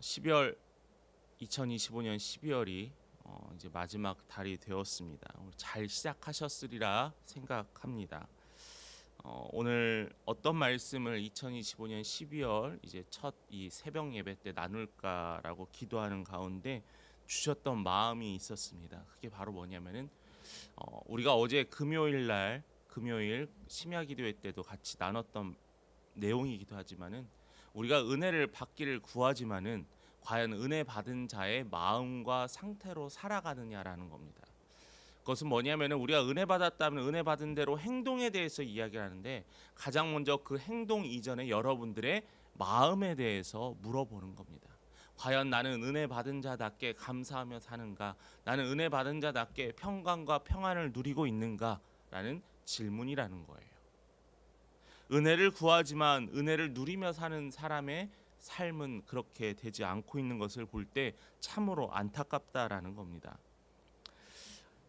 12월 2025년 12월이 어, 이제 마지막 달이 되었습니다. 잘 시작하셨으리라 생각합니다. 어, 오늘 어떤 말씀을 2025년 12월 이제 첫 이 새벽 예배 때 나눌까라고 기도하는 가운데 주셨던 마음이 있었습니다. 그게 바로 뭐냐면은 어, 우리가 어제 금요일 날 금요일 심야 기도회 때도 같이 나눴던 내용이기도 하지만은 우리가 은혜를 받기를 구하지만은 과연 은혜 받은 자의 마음과 상태로 살아가느냐라는 겁니다. 그것은 뭐냐면은 우리가 은혜 받았다면 은혜 받은 대로 행동에 대해서 이야기를 하는데 가장 먼저 그 행동 이전에 여러분들의 마음에 대해서 물어보는 겁니다. 과연 나는 은혜 받은 자답게 감사하며 사는가? 나는 은혜 받은 자답게 평강과 평안을 누리고 있는가 라는 질문이라는 거예요. 은혜를 구하지만 은혜를 누리며 사는 사람의 삶은 그렇게 되지 않고 있는 것을 볼 때 참으로 안타깝다라는 겁니다.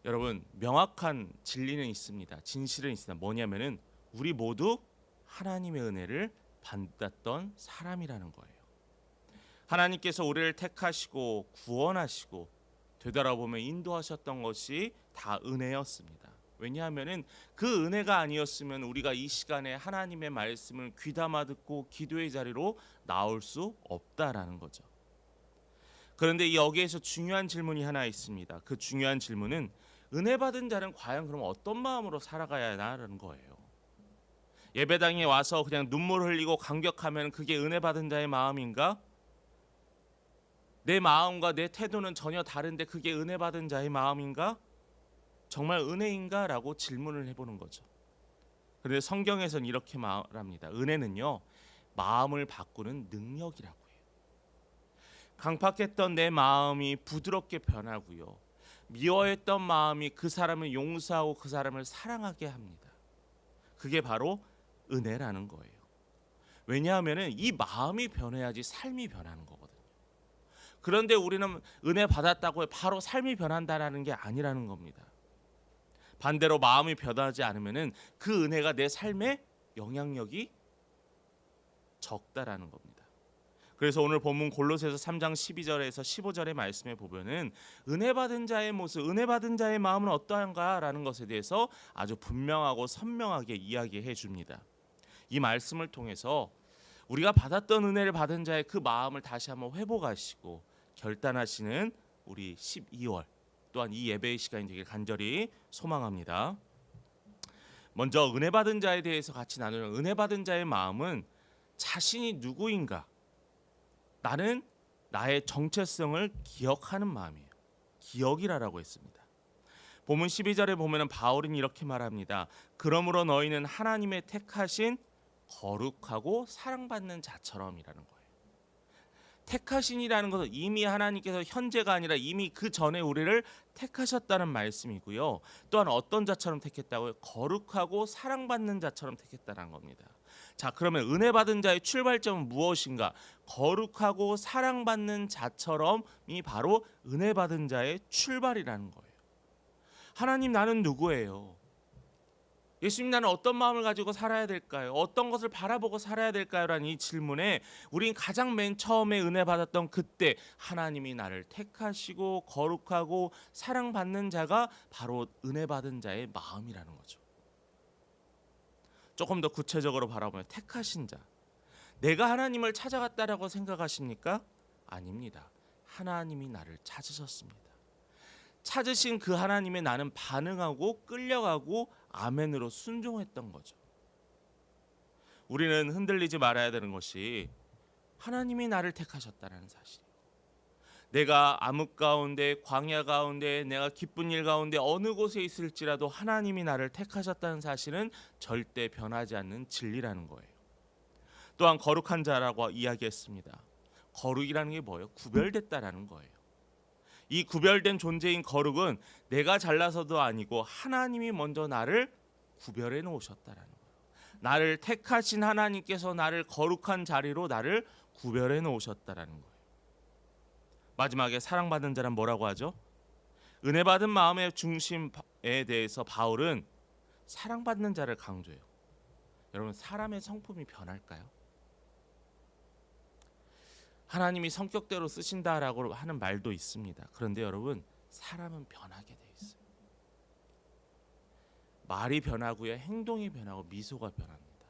여러분 명확한 진리는 있습니다. 진실은 있습니다. 뭐냐면은 우리 모두 하나님의 은혜를 받았던 사람이라는 거예요. 하나님께서 우리를 택하시고 구원하시고 되돌아보면 인도하셨던 것이 다 은혜였습니다. 왜냐하면은 그 은혜가 아니었으면 우리가 이 시간에 하나님의 말씀을 귀담아 듣고 기도의 자리로 나올 수 없다라는 거죠. 그런데 여기에서 중요한 질문이 하나 있습니다. 그 중요한 질문은 은혜 받은 자는 과연 그럼 어떤 마음으로 살아가야 하나라는 거예요. 예배당에 와서 그냥 눈물 흘리고 감격하면 그게 은혜 받은 자의 마음인가? 내 마음과 내 태도는 전혀 다른데 그게 은혜 받은 자의 마음인가? 정말 은혜인가 라고 질문을 해보는 거죠. 그런데 성경에서는 이렇게 말합니다. 은혜는요 마음을 바꾸는 능력이라고 해요. 강팍했던 내 마음이 부드럽게 변하고요. 미워했던 마음이 그 사람을 용서하고 그 사람을 사랑하게 합니다. 그게 바로 은혜라는 거예요. 왜냐하면은 이 마음이 변해야지 삶이 변하는 거거든요. 그런데 우리는 은혜 받았다고 바로 삶이 변한다라는 게 아니라는 겁니다. 반대로 마음이 변하지 않으면은 그 은혜가 내 삶에 영향력이 적다라는 겁니다. 그래서 오늘 본문 골로새서 3장 12절에서 15절의 말씀에 보면은 은혜 받은 자의 모습, 은혜 받은 자의 마음은 어떠한가라는 것에 대해서 아주 분명하고 선명하게 이야기해 줍니다. 이 말씀을 통해서 우리가 받았던 은혜를 받은 자의 그 마음을 다시 한번 회복하시고 결단하시는 우리 12월 또한 이 예배의 시간이 되길 간절히 소망합니다. 먼저 은혜 받은 자에 대해서 같이 나누는 은혜 받은 자의 마음은 자신이 누구인가 나는 나의 정체성을 기억하는 마음이에요. 기억이라라고 했습니다. 본문 12절에 보면은 바울은 이렇게 말합니다. 그러므로 너희는 하나님의 택하신 거룩하고 사랑받는 자처럼이라는 거예요. 택하신이라는 것은 이미 하나님께서 현재가 아니라 이미 그 전에 우리를 택하셨다는 말씀이고요. 또한 어떤 자처럼 택했다고요? 거룩하고 사랑받는 자처럼 택했다는 겁니다. 자, 그러면 은혜 받은 자의 출발점은 무엇인가? 거룩하고 사랑받는 자처럼이 바로 은혜 받은 자의 출발이라는 거예요. 하나님 나는 누구예요? 예수님 나는 어떤 마음을 가지고 살아야 될까요? 어떤 것을 바라보고 살아야 될까요? 라는 이 질문에 우린 가장 맨 처음에 은혜 받았던 그때 하나님이 나를 택하시고 거룩하고 사랑받는 자가 바로 은혜 받은 자의 마음이라는 거죠. 조금 더 구체적으로 바라보면 택하신 자. 내가 하나님을 찾아갔다라고 생각하십니까? 아닙니다. 하나님이 나를 찾으셨습니다. 찾으신 그 하나님의 나는 반응하고 끌려가고 아멘으로 순종했던 거죠. 우리는 흔들리지 말아야 되는 것이 하나님이 나를 택하셨다는 사실. 내가 암흑 가운데 광야 가운데 내가 기쁜 일 가운데 어느 곳에 있을지라도 하나님이 나를 택하셨다는 사실은 절대 변하지 않는 진리라는 거예요. 또한 거룩한 자라고 이야기했습니다. 거룩이라는 게 뭐예요? 구별됐다라는 거예요. 이 구별된 존재인 거룩은 내가 잘나서도 아니고 하나님이 먼저 나를 구별해 놓으셨다라는 거예요. 나를 택하신 하나님께서 나를 거룩한 자리로 나를 구별해 놓으셨다라는 거예요. 마지막에 사랑받는 자란 뭐라고 하죠? 은혜 받은 마음의 중심에 대해서 바울은 사랑받는 자를 강조해요. 여러분 사람의 성품이 변할까요? 하나님이 성격대로 쓰신다라고 하는 말도 있습니다. 그런데 여러분 사람은 변하게 돼 있어요. 말이 변하고요, 행동이 변하고 미소가 변합니다.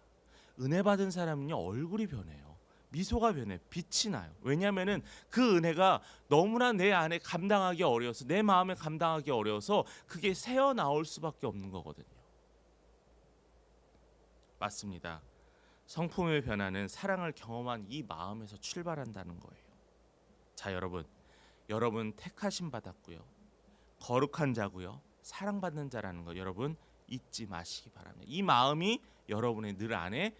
은혜 받은 사람은요 얼굴이 변해요. 미소가 변해, 빛이 나요. 왜냐하면은 그 은혜가 너무나 내 안에 감당하기 어려워서 내 마음에 감당하기 어려워서 그게 새어 나올 수밖에 없는 거거든요. 맞습니다. 성품의 변화는 사랑을 경험한 이 마음에서 출발한다는 거예요. 자, 여러분. 여러분 택하심 받았고요. 거룩한 자고요. 사랑받는 자라는 거 여러분 잊지 마시기 바랍니다. 이 마음이 여러분의 늘 안에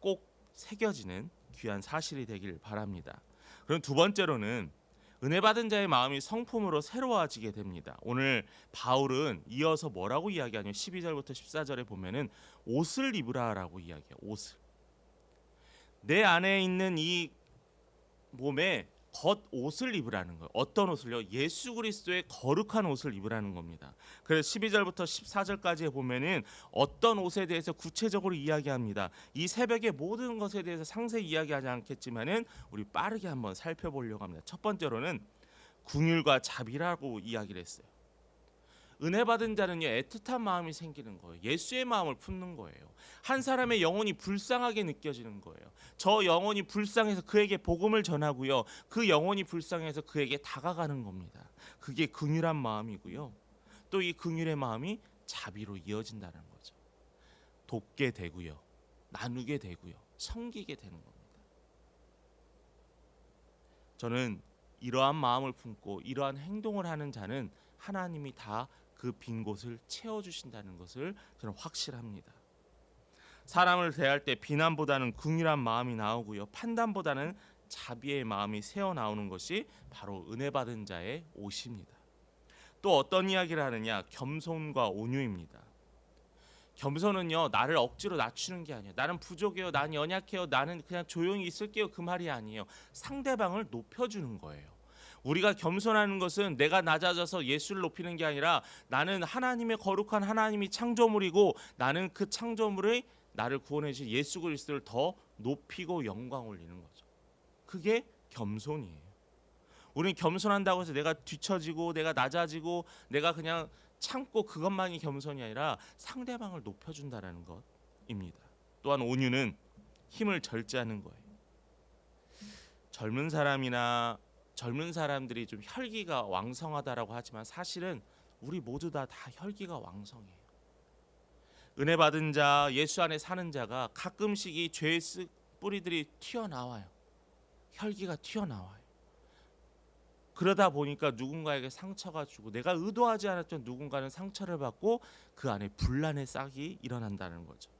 꼭 새겨지는 귀한 사실이 되길 바랍니다. 그럼 두 번째로는 은혜 받은 자의 마음이 성품으로 새로워지게 됩니다. 오늘 바울은 이어서 뭐라고 이야기하냐면 12절부터 14절에 보면은 옷을 입으라라고 이야기해요. 옷을. 내 안에 있는 이 몸에 겉 옷을 입으라는 거예요. 어떤 옷을요? 예수 그리스도의 거룩한 옷을 입으라는 겁니다. 그래서 12절부터 14절까지에 보면은 어떤 옷에 대해서 구체적으로 이야기합니다. 이 새벽의 모든 것에 대해서 상세히 이야기하지 않겠지만은 우리 빠르게 한번 살펴보려고 합니다. 첫 번째로는 궁율과 자비라고 이야기를 했어요. 은혜 받은 자는요 애틋한 마음이 생기는 거예요. 예수의 마음을 품는 거예요. 한 사람의 영혼이 불쌍하게 느껴지는 거예요. 저 영혼이 불쌍해서 그에게 복음을 전하고요. 그 영혼이 불쌍해서 그에게 다가가는 겁니다. 그게 긍휼한 마음이고요. 또 이 긍휼의 마음이 자비로 이어진다는 거죠. 돕게 되고요. 나누게 되고요. 섬기게 되는 겁니다. 저는 이러한 마음을 품고 이러한 행동을 하는 자는 하나님이 다 그 빈 곳을 채워 주신다는 것을 저는 확실합니다. 사람을 대할 때 비난보다는 긍휼한 마음이 나오고요. 판단보다는 자비의 마음이 새어 나오는 것이 바로 은혜 받은 자의 옷입니다. 또 어떤 이야기를 하느냐? 겸손과 온유입니다. 겸손은요 나를 억지로 낮추는 게 아니에요. 나는 부족해요. 나는 연약해요. 나는 그냥 조용히 있을게요. 그 말이 아니에요. 상대방을 높여주는 거예요. 우리가 겸손하는 것은 내가 낮아져서 예수를 높이는 게 아니라 나는 하나님의 거룩한 하나님이 창조물이고 나는 그 창조물의 나를 구원해 주신 예수 그리스도를 더 높이고 영광 올리는 거죠. 그게 겸손이에요. 우리는 겸손한다고 해서 내가 뒤처지고 내가 낮아지고 내가 그냥 참고 그것만이 겸손이 아니라 상대방을 높여준다라는 것입니다. 또한 온유는 힘을 절제하는 거예요. 젊은 사람이나 젊은 사람들이 좀 혈기가 왕성하다라고 하지만 사실은 우리 모두 다 다 혈기가 왕성해요. 은혜 받은 자, 예수 안에 사는 자가 가끔씩 이 죄의 쓱 뿌리들이 튀어나와요. 혈기가 튀어나와요. 그러다 보니까 누군가에게 상처가 주고 내가 의도하지 않았던 누군가는 상처를 받고 그 안에 분란의 싹이 일어난다는 거죠.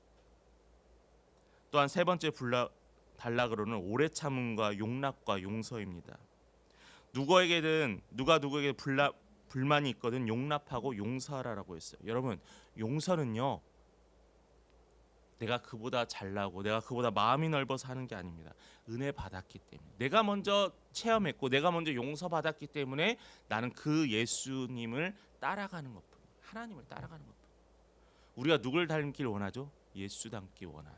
또한 세 번째 불라, 단락으로는 오래 참음과 용납과 용서입니다. 누구에게든 누가 누구에게 불라, 불만이 있거든 용납하고 용서하라라고 했어요. 여러분 용서는요 내가 그보다 잘나고 내가 그보다 마음이 넓어서 하는 게 아닙니다. 은혜 받았기 때문에 내가 먼저 체험했고 내가 먼저 용서받았기 때문에 나는 그 예수님을 따라가는 것뿐 하나님을 따라가는 것뿐 우리가 누굴 닮길 원하죠? 예수 닮기 원하네.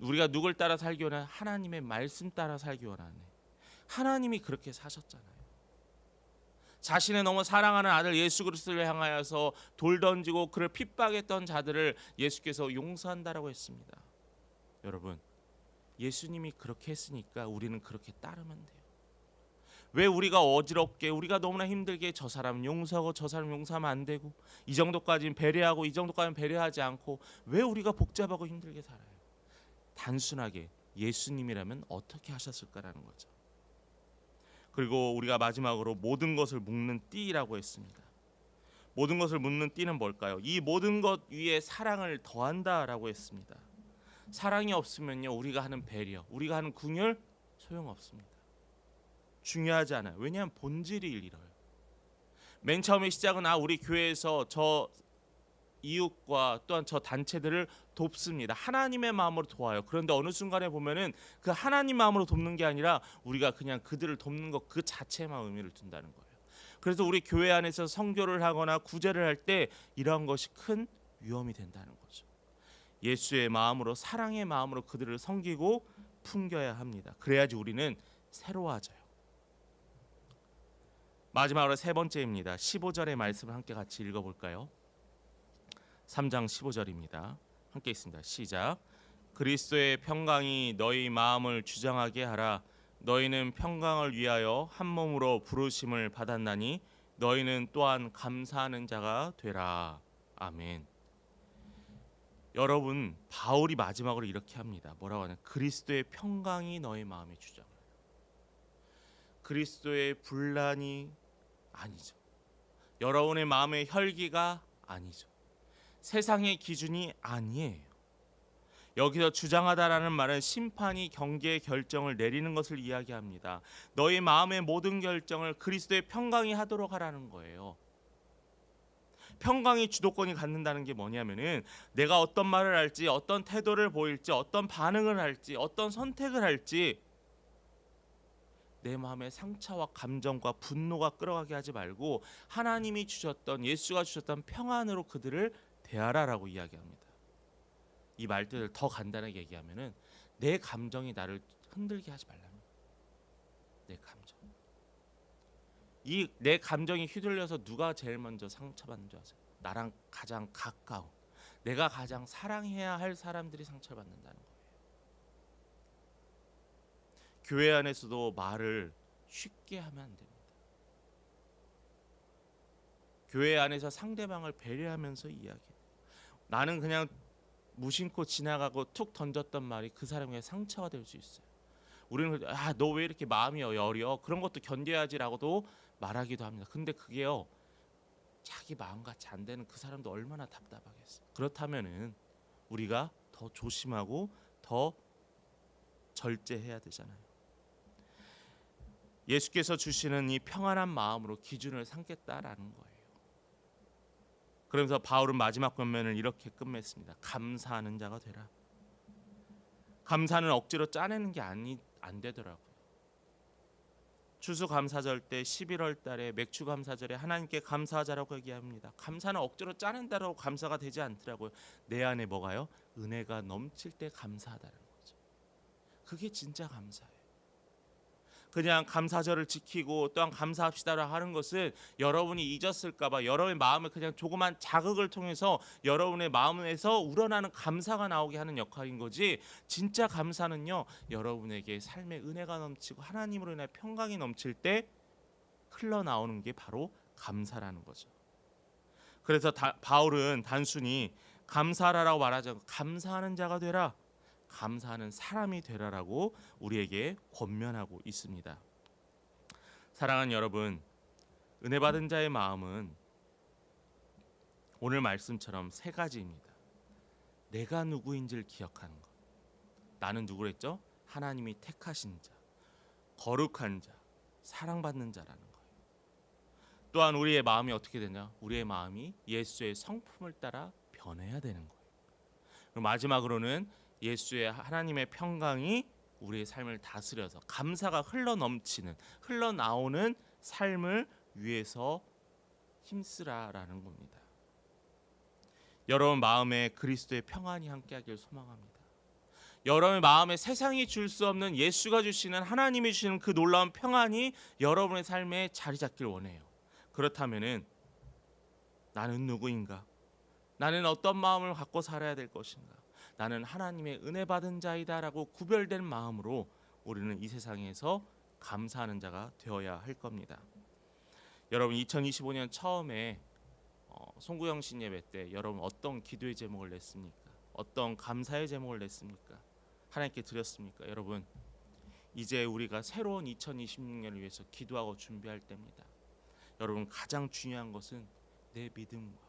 우리가 누굴 따라 살기 원하는 하나님의 말씀 따라 살기 원하네. 하나님이 그렇게 사셨잖아요. 자신의 너무 사랑하는 아들 예수 그리스도를 향하여서 돌 던지고 그를 핍박했던 자들을 예수께서 용서한다라고 했습니다. 여러분, 예수님이 그렇게 했으니까 우리는 그렇게 따르면 돼요. 왜 우리가 어지럽게 우리가 너무나 힘들게 저 사람 용서하고 저 사람 용서하면 안 되고 이 정도까지는 배려하고 이 정도까지는 배려하지 않고 왜 우리가 복잡하고 힘들게 살아요? 단순하게 예수님이라면 어떻게 하셨을까라는 거죠. 그리고 우리가 마지막으로 모든 것을 묶는 띠라고 했습니다. 모든 것을 묶는 띠는 뭘까요? 이 모든 것 위에 사랑을 더한다라고 했습니다. 사랑이 없으면요 우리가 하는 배려, 우리가 하는 궁율 소용 없습니다. 중요하지 않아요. 왜냐하면 본질이 잃어요. 맨 처음에 시작은 아 우리 교회에서 저 이웃과 또한 저 단체들을 돕습니다. 하나님의 마음으로 도와요. 그런데 어느 순간에 보면은 그 하나님 마음으로 돕는 게 아니라 우리가 그냥 그들을 돕는 것 그 자체만 의미를 둔다는 거예요. 그래서 우리 교회 안에서 성교를 하거나 구제를 할 때 이러한 것이 큰 위험이 된다는 거죠. 예수의 마음으로 사랑의 마음으로 그들을 섬기고 풍겨야 합니다. 그래야지 우리는 새로워져요. 마지막으로 세 번째입니다. 15절의 말씀을 함께 같이 읽어 볼까요? 3장 15절입니다. 함께 있습니다. 시작. 그리스도의 평강이 너희 마음을 주장하게 하라. 너희는 평강을 위하여 한 몸으로 부르심을 받았나니 너희는 또한 감사하는 자가 되라. 아멘. 여러분 바울이 마지막으로 이렇게 합니다. 뭐라고 하냐? 그리스도의 평강이 너희 마음에 주장하라. 그리스도의 분란이 아니죠. 여러분의 마음의 혈기가 아니죠. 세상의 기준이 아니에요. 여기서 주장하다라는 말은 심판이 경계의 결정을 내리는 것을 이야기합니다. 너희 마음의 모든 결정을 그리스도의 평강이 하도록 하라는 거예요. 평강이 주도권이 갖는다는 게 뭐냐면은 내가 어떤 말을 할지, 어떤 태도를 보일지, 어떤 반응을 할지, 어떤 선택을 할지 내 마음의 상처와 감정과 분노가 끌어가게 하지 말고 하나님이 주셨던 예수가 주셨던 평안으로 그들을 대하라라고 이야기합니다. 이 말들을 더 간단하게 얘기하면은 내 감정이 나를 흔들게 하지 말라는. 내 감정. 이 내 감정이 휘둘려서 누가 제일 먼저 상처받는 줄 아세요? 나랑 가장 가까운 내가 가장 사랑해야 할 사람들이 상처받는다는 거예요. 교회 안에서도 말을 쉽게 하면 안 됩니다. 교회 안에서 상대방을 배려하면서 이야기. 나는 그냥 무심코 지나가고 툭 던졌던 말이 그 사람에게 상처가 될 수 있어요. 우리는 아 너 왜 이렇게 마음이 여려 그런 것도 견뎌야지라고도 말하기도 합니다. 근데 그게요 자기 마음 같이 안 되는 그 사람도 얼마나 답답하겠어. 그렇다면은 우리가 더 조심하고 더 절제해야 되잖아요. 예수께서 주시는 이 평안한 마음으로 기준을 삼겠다라는 거예요. 그러면서 바울은 마지막 권면을 이렇게 끝맺습니다. 감사하는 자가 되라. 감사는 억지로 짜내는 게 아니 안 되더라고요. 추수 감사절 때 11월 달에 맥추감사절에 하나님께 감사하자라고 얘기합니다. 감사는 억지로 짜낸다라고 감사가 되지 않더라고요. 내 안에 뭐가요? 은혜가 넘칠 때 감사하다는 거죠. 그게 진짜 감사예요. 그냥 감사절을 지키고 또한 감사합시다라 하는 것은 여러분이 잊었을까봐 여러분의 마음에 그냥 조그만 자극을 통해서 여러분의 마음에서 우러나는 감사가 나오게 하는 역할인 거지 진짜 감사는요 여러분에게 삶의 은혜가 넘치고 하나님으로 인해 평강이 넘칠 때 흘러나오는 게 바로 감사라는 거죠. 그래서 다, 바울은 단순히 감사하라라고 말하지 않고 감사하는 자가 되라 감사하는 사람이 되라라고 우리에게 권면하고 있습니다. 사랑하는 여러분, 은혜 받은 자의 마음은 오늘 말씀처럼 세 가지입니다. 내가 누구인지를 기억하는 것. 나는 누구랬죠? 하나님이 택하신 자, 거룩한 자, 사랑받는 자라는 거예요. 또한 우리의 마음이 어떻게 되냐? 우리의 마음이 예수의 성품을 따라 변해야 되는 거예요. 마지막으로는 예수의 하나님의 평강이 우리의 삶을 다스려서 감사가 흘러 넘치는 흘러 나오는 삶을 위해서 힘쓰라라는 겁니다. 여러분 마음에 그리스도의 평안이 함께하길 소망합니다. 여러분의 마음에 세상이 줄 수 없는 예수가 주시는 하나님이 주시는 그 놀라운 평안이 여러분의 삶에 자리 잡길 원해요. 그렇다면은 나는 누구인가? 나는 어떤 마음을 갖고 살아야 될 것인가? 나는 하나님의 은혜 받은 자이다라고 구별된 마음으로 우리는 이 세상에서 감사하는 자가 되어야 할 겁니다. 여러분 2025년 처음에 어, 송구영 신 예배 때 여러분 어떤 기도의 제목을 냈습니까? 어떤 감사의 제목을 냈습니까? 하나님께 드렸습니까? 여러분 이제 우리가 새로운 2026년을 위해서 기도하고 준비할 때입니다. 여러분 가장 중요한 것은 내 믿음과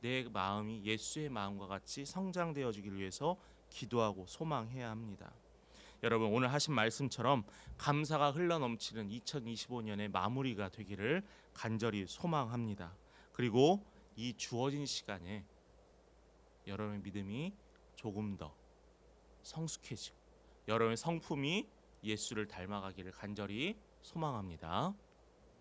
내 마음이 예수의 마음과 같이 성장되어지기를 위해서 기도하고 소망해야 합니다. 여러분 오늘 하신 말씀처럼 감사가 흘러넘치는 2025년의 마무리가 되기를 간절히 소망합니다. 그리고 이 주어진 시간에 여러분의 믿음이 조금 더 성숙해지고 여러분의 성품이 예수를 닮아가기를 간절히 소망합니다.